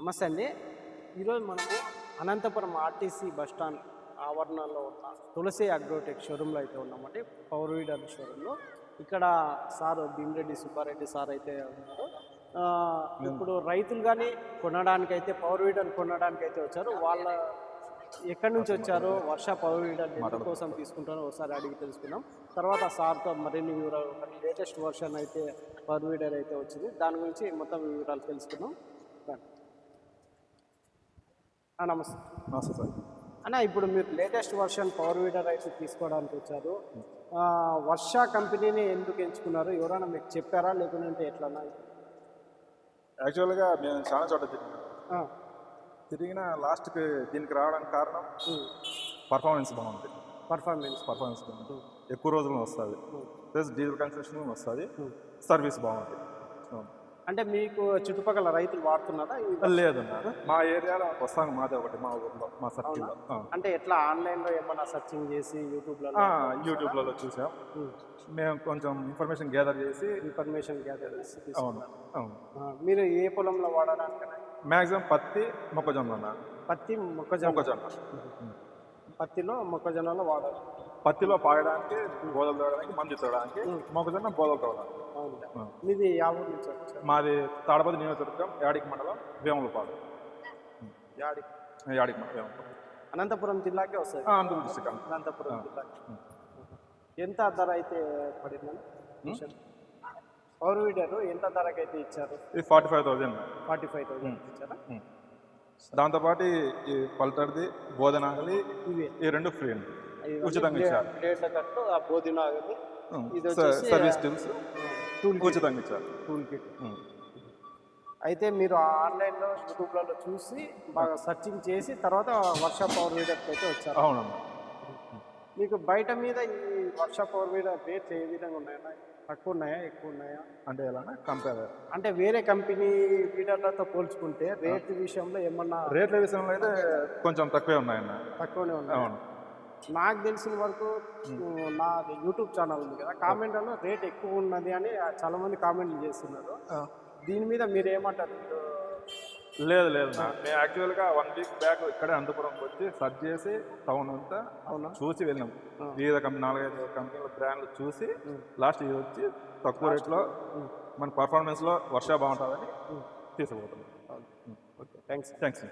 నమస్తే అండి. ఈరోజు మనము అనంతపురం ఆర్టీసీ బస్ స్టాండ్ ఆవరణలో ఉన్న తులసి అగ్రోటెక్ షోరూంలో అయితే ఉన్నామండి. పవర్ వీడర్ షోరూంలో. ఇక్కడ సార్ భీమిరెడ్డి సుబ్బారెడ్డి సార్ అయితే ఉన్నారు. ఇప్పుడు రైతులు కానీ కొనడానికి అయితే పవర్ వీడర్ కొనడానికి అయితే వచ్చారు. వాళ్ళ ఎక్కడి నుంచి వచ్చారో? వర్ష పవర్ వీడర్ కోసం తీసుకుంటారో ఒకసారి అడిగి తెలుసుకుందాం. తర్వాత సార్తో మరిన్ని వివరాలు లేటెస్ట్ వర్షన్ అయితే పవర్ వీడర్ అయితే వచ్చింది. దాని గురించి మొత్తం వివరాలు. ఆ, నమస్తే. నమస్తే సార్. అన్న ఇప్పుడు మీరు లేటెస్ట్ వర్షన్ పవర్ వీడర్ అయితే తీసుకోవడానికి వచ్చారు. వర్ష కంపెనీని ఎందుకు ఎంచుకున్నారు? ఎవరైనా మీకు చెప్పారా? లేకుంటే ఎట్లన్నా? యాక్చువల్గా మేము చాలా చోట తిరిగినాం. తిరిగిన లాస్ట్కి దీనికి రావడానికి కారణం పర్ఫార్మెన్స్ బాగుంది. పర్ఫార్మెన్స్ పర్ఫార్మెన్స్ బాగుంది. ఎక్కువ రోజులు వస్తుంది. ప్లస్ డీజిల్ కన్స్ట్రక్షన్ వస్తుంది. సర్వీస్ బాగుంది. అంటే మీకు చుట్టుపక్కల రైతులు వాడుతున్నారా? లేదన్న మా ఏరియాలో వస్తాను మాదే ఒకటి మా ఊర్లో మా సర్కిల్లో. అంటే ఎట్లా ఆన్లైన్లో ఏమన్నా సర్చింగ్ చేసి యూట్యూబ్లో యూట్యూబ్లలో చూసాం. మేము కొంచెం ఇన్ఫర్మేషన్ గ్యాదర్ చేసి ఇన్ఫర్మేషన్ గ్యాదర్ చేసి. అవును అవును. మీరు ఏ పొలంలో వాడడానికి మ్యాక్సిమం పత్తి మొక్కజొన్న పత్తి మొక్కజొన్న. మొక్కజొన్న. పత్తిలో మొక్కజొన్నలో వాడాలి. పత్తిలో పాయడానికి గోదలు తోడడానికి మందు తోడడానికి మొక్కజొన్న గోదలు తోడడానికి. మీది తాడపతి నియోజకవర్గం యాడికి మండలం వేములపాడు. యాడి యాడికి మండలం వేములపాడు. అనంతపురం జిల్లాకే వస్తుంది. ఆంధ్ర డిస్టిక్ అనంతపురం జిల్లాకి. ఎంత ధర అయితే పడిందని పవర్ వీడర్ ఎంత ధరకి అయితే ఇచ్చారు? ఇది forty five thousand forty five thousand ఇచ్చారా దాంతోపాటు ఈ పల్టర్ది బోధనాగలి ఇవే. ఈ రెండు ఫ్రీ అండి. ఉచితంగా ఇచ్చారు. కట్టు ఆ బోధిన ఇది సర్వీస్ టిల్స్. టూల్ ఉచితంగా ఇచ్చారు. టూల్ కిట్ ఉం. అయితే మీరు ఆన్లైన్లో యూట్యూబ్లలో చూసి బాగా సర్చింగ్ చేసి తర్వాత వర్షాప్ పవర్ వీడర్కి అయితే వచ్చారు. అవునమ్మా. మీకు బయట మీద ఈ వర్షాప్ పవర్ వీడర్ రేట్లు ఏ విధంగా ఉన్నాయా తక్కువ ఉన్నాయా? ఎక్కువ ఉన్నాయా? అంటే ఎలా కంపేర్ అంటే వేరే కంపెనీ వీడర్లతో పోల్చుకుంటే రేట్ విషయంలో ఏమన్నా రేట్ల విషయంలో అయితే కొంచెం తక్కువే ఉన్నాయన్న. తక్కువనే ఉన్నాయి. అవును. నాకు తెలిసిన వరకు నా యూట్యూబ్ ఛానల్ ఉంది కదా కామెంట్లలో రేట్ ఎక్కువ ఉన్నది అని చాలా మంది కామెంట్లు చేస్తున్నారు. దీని మీద మీరు ఏమంటారు మీరు? లేదు లేదు నా మేము యాక్చువల్గా వన్ వీక్ బ్యాక్ ఇక్కడే అనంతపురంకి వచ్చి సర్చ్ చేసి టౌన్ అంతా అవునా? చూసి వెళ్ళాం. వివిధ కంపెనీ నాలుగైదు కంపెనీల బ్రాండ్లు చూసి లాస్ట్ ఇది వచ్చి తక్కువ రేట్లో మన పర్ఫార్మెన్స్లో వర్ష బాగుంటుందని తీసుకుపోతున్నాం. ఓకే. Thanks thanks